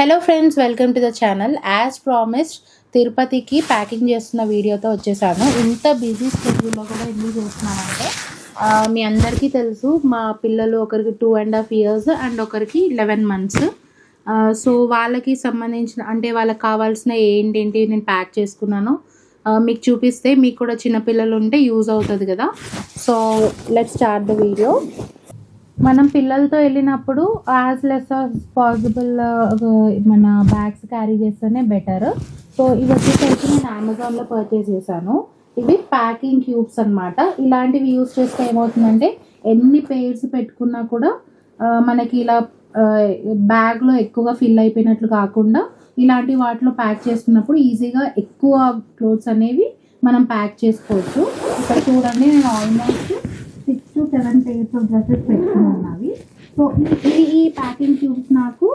Hello friends welcome to the channel as promised తిరుపతికి packing చేస్తున్న వీడియోతో వచ్చేసాను. ఇంత బిజీ స్కెడ్యూల్లో కూడా ఎందుకు చేస్తున్నానంటే మీ అందరికీ తెలుసు మా పిల్లలు ఒకరికి two and half years and ఒకరికి లెవెన్ మంత్స్ సో వాళ్ళకి సంబంధించిన అంటే వాళ్ళకి కావాల్సిన ఏంటేంటి నేను ప్యాక్ చేసుకున్నాను మీకు చూపిస్తే మీకు కూడా చిన్నపిల్లలు ఉంటే యూజ్ అవుతుంది కదా. So let start the video మనం పిల్లలతో వెళ్ళినప్పుడు యాజ్ లెస్ ఆస్ పాసిబుల్ మన బ్యాగ్స్ క్యారీ చేస్తేనే బెటర్ సో ఇవి వచ్చేసరికి నేను అమెజాన్లో పర్చేస్ చేశాను. ఇవి ప్యాకింగ్ క్యూబ్స్ అనమాట ఇలాంటివి యూస్ చేస్తే ఏమవుతుందంటే ఎన్ని పేర్స్ పెట్టుకున్నా కూడా uh, మనకి ఇలా uh, బ్యాగ్లో ఎక్కువగా ఫిల్ అయిపోయినట్లు కాకుండా ఇలాంటి వాటిలో ప్యాక్ చేసుకున్నప్పుడు ఈజీగా ఎక్కువ క్లోత్స్ అనేవి మనం ప్యాక్ చేసుకోవచ్చు. ఇక్కడ చూడండి నేను almost six to seven pairs of dresses పెట్టుకున్నాను అవి. సో ఈ ఈ ప్యాకింగ్ ట్యూబ్స్ నాకు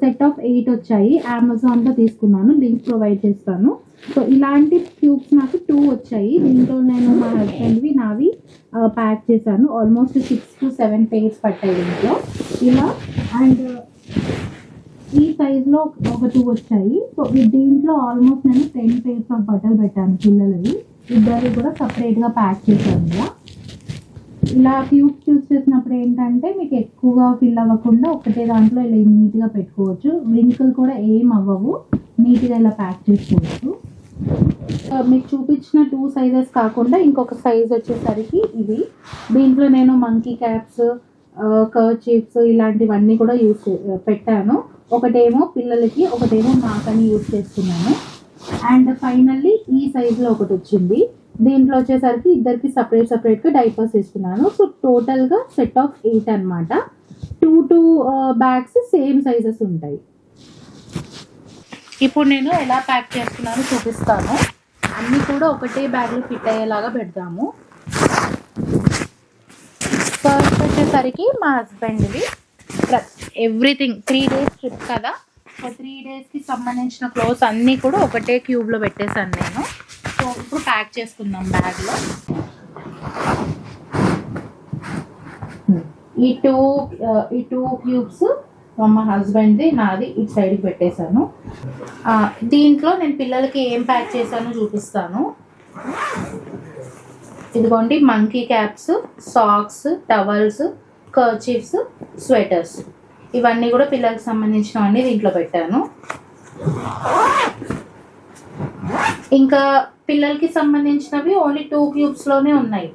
సెట్ ఆఫ్ ఎయిట్ వచ్చాయి. అమెజాన్లో తీసుకున్నాను లింక్ ప్రొవైడ్ చేస్తాను. సో ఇలాంటి ట్యూబ్స్ నాకు టూ వచ్చాయి. దీంట్లో నేను మా హస్బెండ్వి నావి ప్యాక్ చేశాను. Almost six to seven pairs పట్టాయి దీంట్లో. ఇలా అండ్ ఈ సైజ్లో ఒక టూ వచ్చాయి. సో దీంట్లో ఆల్మోస్ట్ నేను టెన్ పేర్స్ ఆఫ్ బట్టలు పెట్టాను పిల్లలవి. ఇద్దరు కూడా సపరేట్గా ప్యాక్ చేశాను ఇలా. ఇలా ట్యూబ్స్ యూస్ చేసినప్పుడు ఏంటంటే మీకు ఎక్కువగా ఫిల్ అవ్వకుండా ఒకటే దాంట్లో ఇలా నీట్గా పెట్టుకోవచ్చు. వింకులు కూడా ఏం అవ్వవు. నీట్గా ఇలా ప్యాక్ చేసుకోవచ్చు. మీకు చూపించిన టూ సైజెస్ కాకుండా ఇంకొక సైజ్ వచ్చేసరికి ఇది దీంట్లో నేను మంకీ క్యాప్స్ కర్చీఫ్స్ ఇలాంటివన్నీ కూడా యూస్ పెట్టాను. ఒకటేమో పిల్లలకి ఒకటేమో నాకని యూస్ చేస్తున్నాను. అండ్ ఫైనల్లీ ఈ సైజులో ఒకటి వచ్చింది. దీంట్లో వచ్చేసరికి ఇద్దరికి సపరేట్ సపరేట్గా డైపర్స్ ఇస్తున్నాను సో టోటల్గా సెట్ ఆఫ్ ఎయిట్ అన్నమాట. Two two bags same sizes ఉంటాయి. ఇప్పుడు నేను ఎలా ప్యాక్ చేస్తున్నానో చూపిస్తాను. అన్నీ కూడా ఒకటే బ్యాగ్లో ఫిట్ అయ్యేలాగా పెడదాము ఫస్ట్ వచ్చేసరికి మా హస్బెండ్వి ఎవ్రీథింగ్ త్రీ డేస్ ట్రిప్ కదా. సో త్రీ డేస్కి సంబంధించిన క్లోత్స్ అన్నీ కూడా ఒకటే క్యూబ్లో పెట్టేశాను నేను. సో ఇప్పుడు ప్యాక్ చేసుకుందాం బ్యాగ్లో. ఈ టూ ఈ టూ క్యూబ్స్ మా హస్బెండ్ది నాది ఇటు సైడ్కి పెట్టేశాను. దీంట్లో నేను పిల్లలకి ఏం ప్యాక్ చేశానో చూపిస్తాను. ఇదిగోండి monkey caps socks towels kerchiefs sweaters ఇవన్నీ కూడా పిల్లలకు సంబంధించినవన్నీ దీంట్లో పెట్టాను. ఇంకా పిల్లలకి సంబంధించినవి ఓన్లీ టూ క్యూబ్స్లోనే ఉన్నాయి.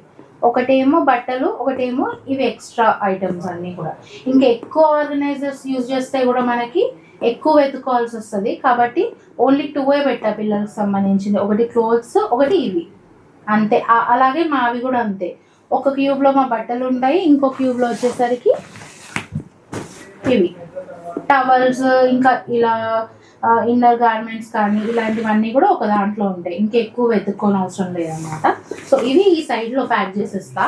ఒకటేమో బట్టలు ఒకటేమో ఇవి ఎక్స్ట్రా ఐటమ్స్ అన్నీ కూడా. ఇంకా ఎక్కువ ఆర్గనైజర్స్ యూజ్ చేస్తే కూడా మనకి ఎక్కువ వెతుకోవాల్సి వస్తుంది. కాబట్టి ఓన్లీ టూవే పెట్టా పిల్లలకి సంబంధించింది. ఒకటి క్లోత్స్ ఒకటి ఇవి. అంతే. అలాగే మావి కూడా అంతే. ఒక క్యూబ్లో మా బట్టలు ఉంటాయి ఇంకో క్యూబ్లో వచ్చేసరికి ఇవి. టవల్స్ ఇంకా ఇలా ఇన్నర్ గార్మెంట్స్ కానీ ఇలాంటివన్నీ కూడా ఒక దాంట్లో ఉంటాయి. ఇంకా ఎక్కువ వెతుక్కోని అవసరం లేదనమాట సో ఇవి ఈ సైడ్లో ప్యాక్ చేసేస్తా.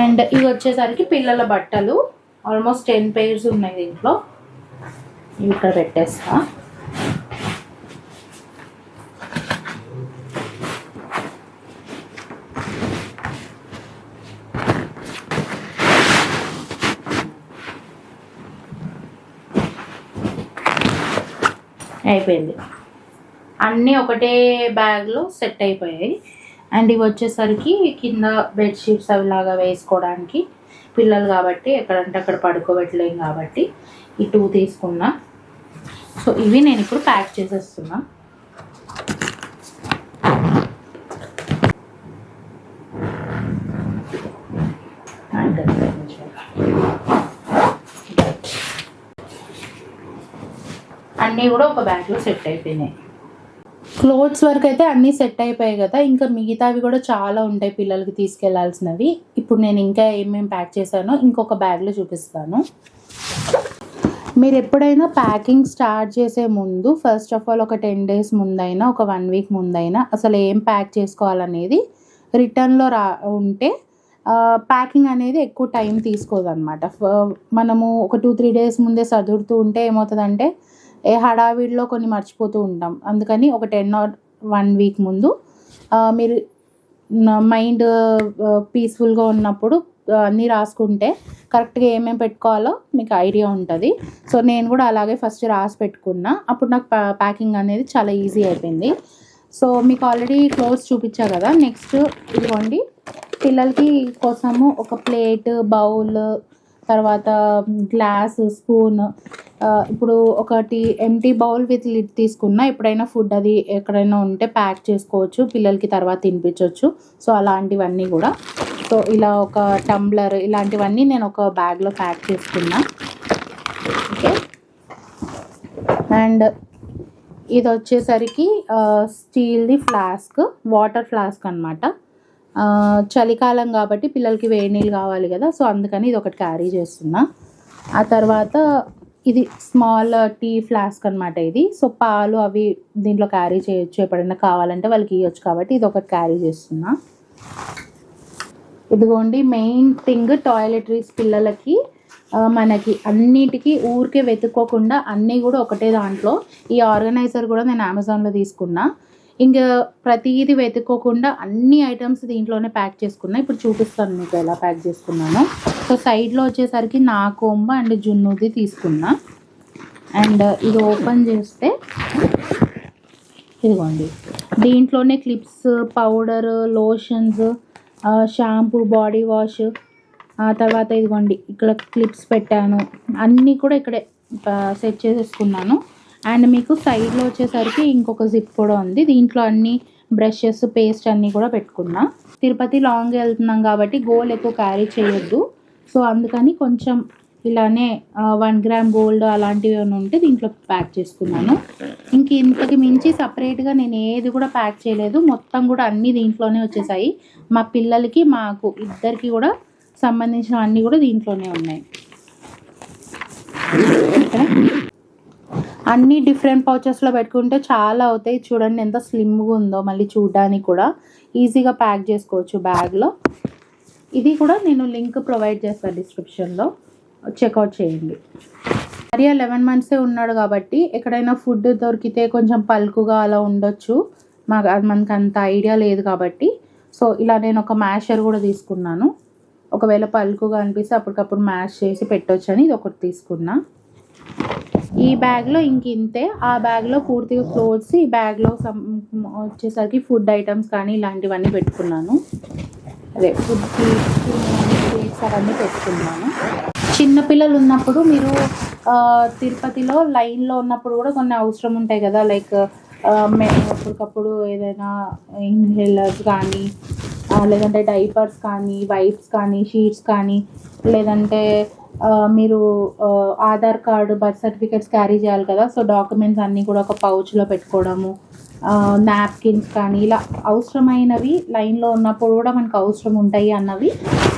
అండ్ ఇవి వచ్చేసరికి పిల్లల బట్టలు. ఆల్మోస్ట్ టెన్ పేర్స్ ఉన్నాయి దీంట్లో. ఇవి ఇక్కడ పెట్టేస్తా. అయిపోయింది. అన్నీ ఒకటే బ్యాగ్లో సెట్ అయిపోయాయి. అండ్ ఇవి వచ్చేసరికి కింద బెడ్షీట్స్ అవి లాగా వేసుకోవడానికి పిల్లలు కాబట్టి ఎక్కడంటే అక్కడ పడుకోబెట్టలేం కాబట్టి ఈ టూ తీసుకున్నా. సో ఇవి నేను ఇప్పుడు ప్యాక్ చేసేస్తున్నా అండ్ అన్నీ కూడా ఒక బ్యాగ్లో సెట్ అయిపోయినాయి. క్లోత్స్ వరకు అయితే అన్నీ సెట్ అయిపోయాయి కదా ఇంకా మిగతావి కూడా చాలా ఉంటాయి పిల్లలకి తీసుకెళ్ళాల్సినవి. ఇప్పుడు నేను ఇంకా ఏమేమి ప్యాక్ చేశానో ఇంకొక బ్యాగ్లో చూపిస్తాను. మీరు ఎప్పుడైనా ప్యాకింగ్ స్టార్ట్ చేసే ముందు ఫస్ట్ ఆఫ్ ఆల్ ఒక టెన్ డేస్ ముందైనా ఒక వన్ వీక్ ముందైనా అసలు ఏం ప్యాక్ చేసుకోవాలనేది రిటర్న్లో రా ఉంటే ప్యాకింగ్ అనేది ఎక్కువ టైం తీసుకోదన్నమాట. మనము ఒక టూ త్రీ డేస్ ముందే చదువుతూ ఉంటే ఏమవుతుందంటే ఏ హడావిడిలో కొన్ని మర్చిపోతూ ఉంటాం. అందుకని ఒక టెన్ ఆర్ వన్ వీక్ ముందు మీరు మైండ్ పీస్ఫుల్గా ఉన్నప్పుడు అన్నీ రాసుకుంటే కరెక్ట్గా ఏమేమి పెట్టుకోవాలో మీకు ఐడియా ఉంటుంది. సో నేను కూడా అలాగే ఫస్ట్ రాసి పెట్టుకున్నా. అప్పుడు నాకు ప్యాకింగ్ అనేది చాలా ఈజీ అయిపోయింది. సో మీకు ఆల్రెడీ క్లోత్స్ చూపించా కదా నెక్స్ట్ ఇదిగోండి. పిల్లలకి కోసము ఒక ప్లేట్ బౌల్ తర్వాత గ్లాస్ స్పూన్ ఇప్పుడు ఒకటి ఎంటీ బౌల్ విత్ లిడ్ తీసుకున్నా ఎప్పుడైనా ఫుడ్ అది ఎక్కడైనా ఉంటే ప్యాక్ చేసుకోవచ్చు పిల్లలకి తర్వాత తినిపించవచ్చు సో అలాంటివన్నీ కూడా. సో ఇలా ఒక టంబ్లర్ ఇలాంటివన్నీ నేను ఒక బ్యాగ్లో ప్యాక్ చేసుకున్నా. ఓకే అండ్ ఇది వచ్చేసరికి స్టీల్ది ఫ్లాస్క్ వాటర్ ఫ్లాస్క్ అనమాట చలికాలం కాబట్టి పిల్లలకి వేడి నీళ్ళు కావాలి కదా సో అందుకని ఇది ఒకటి క్యారీ చేస్తున్నా. ఆ తర్వాత ఇది స్మాల్ టీ ఫ్లాస్క్ అనమాట ఇది. సో పాలు అవి దీంట్లో క్యారీ చేయొచ్చు ఎప్పుడైనా కావాలంటే వాళ్ళకి ఇవ్వచ్చు కాబట్టి ఇది ఒకటి క్యారీ చేస్తున్నా. ఇదిగోండి మెయిన్ థింగ్ టాయిలెటరీస్ పిల్లలకి మనకి అన్నిటికీ ఊరికే వెతుక్కోకుండా అన్నీ కూడా ఒకటే దాంట్లో. ఈ ఆర్గనైజర్ కూడా నేను అమెజాన్లో తీసుకున్నా. ఇంకా ప్రతిదీ వెతుక్కోకుండా అన్ని ఐటమ్స్ దీంట్లోనే ప్యాక్ చేసుకున్నా. ఇప్పుడు చూపిస్తాను మీకు ఎలా ప్యాక్ చేసుకున్నాను. సో సైడ్లో వచ్చేసరికి నా కొంబ అండ్ జున్నుది తీసుకున్నా. అండ్ ఇది ఓపెన్ చేస్తే ఇదిగోండి. దీంట్లోనే clips powder lotions shampoo body wash ఆ తర్వాత ఇదిగోండి ఇక్కడ క్లిప్స్ పెట్టాను. అన్నీ కూడా ఇక్కడే సెట్ చేసేసుకున్నాను. అండ్ మీకు సైడ్లో వచ్చేసరికి ఇంకొక జిప్ కూడా ఉంది. దీంట్లో అన్ని బ్రషెస్ పేస్ట్ అన్నీ కూడా పెట్టుకున్నా. తిరుపతి లాంగ్ వెళ్తున్నాం కాబట్టి గోల్ ఎక్కువ క్యారీ చేయొద్దు. సో అందుకని కొంచెం ఇలానే వన్ గ్రామ్ గోల్డ్ అలాంటివి ఏమైనా ఉంటే దీంట్లో ప్యాక్ చేసుకున్నాను. ఇంక ఇంతకు మించి సపరేట్గా నేను ఏది కూడా ప్యాక్ చేయలేదు. మొత్తం కూడా అన్నీ దీంట్లోనే వచ్చేసాయి. మా పిల్లలకి మాకు ఇద్దరికి కూడా సంబంధించిన అన్నీ కూడా దీంట్లోనే ఉన్నాయి. అన్నీ అన్ని డిఫరెంట్ పౌచెస్లో పెట్టుకుంటే చాలా అవుతాయి. చూడండి ఎంత స్లిమ్గా ఉందో మళ్ళీ చూడడానికి కూడా. ఈజీగా ప్యాక్ చేసుకోవచ్చు బ్యాగ్లో ఇది కూడా నేను లింక్ ప్రొవైడ్ చేస్తాను డిస్క్రిప్షన్లో. చెక్అవుట్ చేయండి. మరియా లెవెన్ మంత్సే ఉన్నాడు కాబట్టి ఎక్కడైనా ఫుడ్ దొరికితే కొంచెం పలుకుగా అలా ఉండొచ్చు. మాకు అది మనకు అంత ఐడియా లేదు కాబట్టి. సో ఇలా నేను ఒక మ్యాషర్ కూడా తీసుకున్నాను. ఒకవేళ పలుకుగా అనిపిస్తే అప్పటికప్పుడు మ్యాష్ చేసి పెట్టొచ్చు అని ఇది ఒకటి తీసుకున్నా. ఈ బ్యాగ్లో ఇంక ఇంతే. ఆ బ్యాగ్లో పూర్తిగా క్లోత్స్ ఈ బ్యాగ్లో వచ్చేసరికి ఫుడ్ ఐటమ్స్ కానీ ఇలాంటివన్నీ పెట్టుకున్నాను. అదే ఫుడ్ స్వీట్స్ అవన్నీ పెట్టుకున్నాను. చిన్నపిల్లలు ఉన్నప్పుడు మీరు తిరుపతిలో లైన్లో ఉన్నప్పుడు కూడా కొన్ని అవసరం ఉంటాయి కదా లైక్ అప్పటికప్పుడు ఏదైనా ఇన్హేలర్స్ కానీ లేదంటే డైపర్స్ కానీ వైప్స్ కానీ షీట్స్ కానీ లేదంటే మీరు Aadhaar card birth certificates carry చేయాలి కదా సో డాక్యుమెంట్స్ అన్నీ కూడా ఒక పౌచ్లో పెట్టుకోవడము నాప్కిన్స్ కానీ ఇలా అవసరమైనవి లైన్లో ఉన్నప్పుడు కూడా మనకు అవసరం ఉంటాయి అన్నవి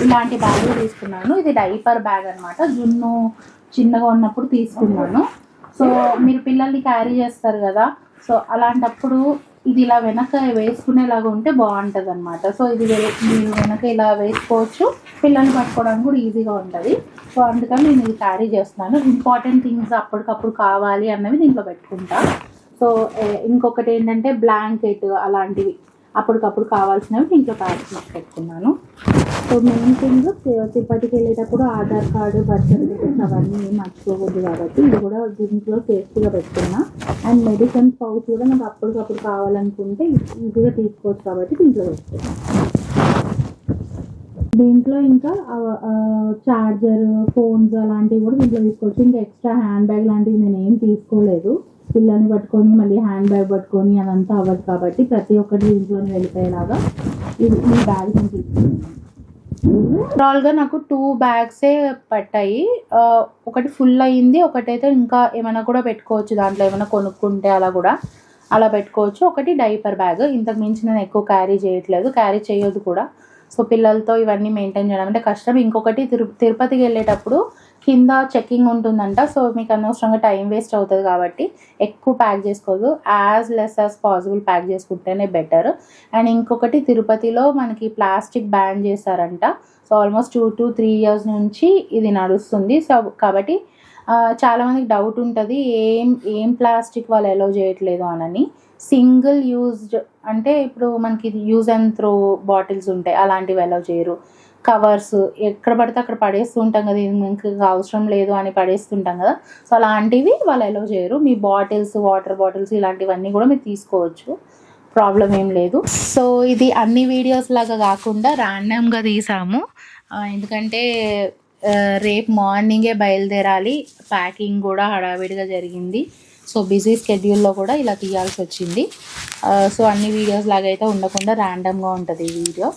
ఇలాంటి బ్యాగులు తీసుకున్నాను. ఇది డైపర్ బ్యాగ్ అనమాట జున్ను చిన్నగా ఉన్నప్పుడు తీసుకున్నాను. సో మీరు పిల్లల్ని క్యారీ చేస్తారు కదా. సో అలాంటప్పుడు ఇది ఇలా వెనక వేసుకునేలాగా ఉంటే బాగుంటుంది అనమాట సో ఇది మీరు వెనక ఇలా వేసుకోవచ్చు. పిల్లల్ని పట్టుకోవడానికి కూడా ఈజీగా ఉంటుంది. సో అందుకని నేను ఇది క్యారీ చేస్తున్నాను. ఇంపార్టెంట్ థింగ్స్ అప్పటికప్పుడు కావాలి అన్నవి దీంట్లో పెట్టుకుంటా. సో ఇంకొకటి ఏంటంటే బ్లాంకెట్ అలాంటివి. అప్పటికప్పుడు కావాల్సినవి దీంట్లో ప్యాక్ చేసి పెట్టుకున్నాను. సో మెయిన్ థింగ్ తిరుపతికి వెళ్ళేటప్పుడు ఆధార్ కార్డు బర్త్ సర్టిఫికేట్స్ అవన్నీ మర్చిపోకూడదు కాబట్టి ఇది కూడా దీంట్లో సేఫ్టీగా పెట్టుకున్నా. అండ్ మెడిసిన్ పౌచ్ కూడా నాకు అప్పటికప్పుడు కావాలనుకుంటే ఈజీగా తీసుకోవచ్చు కాబట్టి దీంట్లో పెట్టుకున్నా. దీంట్లో ఇంకా చార్జర్ ఫోన్స్ అలాంటివి కూడా దీంట్లో తీసుకోవచ్చు. ఇంకా ఎక్స్ట్రా హ్యాండ్ బ్యాగ్ లాంటివి నేను ఏం తీసుకోలేదు. పిల్లని పట్టుకొని మళ్ళీ హ్యాండ్ బ్యాగ్ పట్టుకొని అదంతా అవ్వదు కాబట్టి ప్రతి ఒక్కటి ఇంట్లోనే వెళ్ళిపోయేలాగా ఇది ఈ బ్యాగ్ నేను తీసుకున్నాను ఓవరాల్గా నాకు టూ బ్యాగ్సే పట్టాయి. ఒకటి ఫుల్ అయ్యింది ఒకటైతే ఇంకా ఏమైనా కూడా పెట్టుకోవచ్చు దాంట్లో ఏమైనా కొనుక్కుంటే అలా కూడా అలా పెట్టుకోవచ్చు. ఒకటి డైపర్ బ్యాగ్ ఇంతకు మించి నేను ఎక్కువ క్యారీ చేయట్లేదు. క్యారీ చేయొద్దు కూడా. సో పిల్లలతో ఇవన్నీ మెయింటైన్ చేయడం అంటే కష్టం. ఇంకొకటి తిరు తిరుపతికి వెళ్ళేటప్పుడు కింద చెక్కింగ్ ఉంటుందంట. సో మీకు అనవసరంగా టైం వేస్ట్ అవుతుంది కాబట్టి ఎక్కువ ప్యాక్ చేసుకోదు. As less as possible pack చేసుకుంటేనే బెటర్ అండ్ ఇంకొకటి తిరుపతిలో మనకి ప్లాస్టిక్ బ్యాన్ చేశారంట. So almost two to three years నుంచి ఇది నడుస్తుంది. సో కాబట్టి చాలామందికి డౌట్ ఉంటుంది. ఏం ఏం ప్లాస్టిక్ వాళ్ళు ఎలో చేయట్లేదు అనని. సింగిల్ యూజ్డ్ అంటే ఇప్పుడు మనకి యూజ్ అండ్ త్రో బాటిల్స్ ఉంటాయి. అలాంటివి అలో చేయరు. కవర్స్ ఎక్కడ పడితే అక్కడ పడేస్తూ ఉంటాం కదా ఇది మీకు అవసరం లేదు అని పడేస్తుంటాం కదా. సో అలాంటివి వాళ్ళు అలౌ చేయరు. మీ బాటిల్స్ వాటర్ బాటిల్స్ ఇలాంటివన్నీ కూడా మీరు తీసుకోవచ్చు. ప్రాబ్లం ఏం లేదు. సో ఇది అన్ని వీడియోస్ లాగా కాకుండా ర్యాండమ్గా తీసాము. ఎందుకంటే రేపు మార్నింగే బయలుదేరాలి. ప్యాకింగ్ కూడా హడావిడిగా జరిగింది. సో బిజీ స్కెడ్యూల్లో కూడా ఇలా తీయాల్సి వచ్చింది. సో అన్ని వీడియోస్ లాగా అయితే ఉండకుండా ర్యాండమ్గా ఉంటుంది ఈ video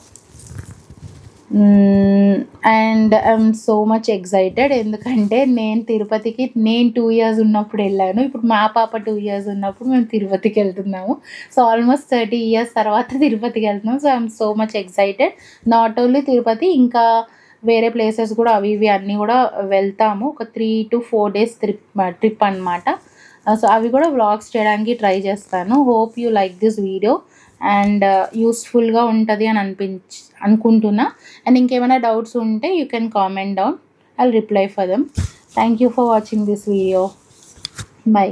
and I'm so much excited ఎందుకంటే నేను తిరుపతికి నేను టూ ఇయర్స్ ఉన్నప్పుడు వెళ్ళాను. ఇప్పుడు మా పాప టూ ఇయర్స్ ఉన్నప్పుడు మేము తిరుపతికి వెళ్తున్నాము. సో ఆల్మోస్ట్ థర్టీ ఇయర్స్ తర్వాత తిరుపతికి వెళ్తున్నాం. So I'm so much excited not only Tirupati ఇంకా వేరే ప్లేసెస్ కూడా అవి ఇవి అన్నీ కూడా వెళ్తాము. ఒక three to four days trip trip అనమాట సో అవి కూడా వ్లాగ్స్ చేయడానికి ట్రై చేస్తాను. Hope you like this video and uh, యూస్ఫుల్గా ఉంటుంది అని అనిపించ అనుకుంటున్నా. అండ్ ఇంకేమైనా డౌట్స్ ఉంటే you can comment down I reply for them thank you for watching this video bye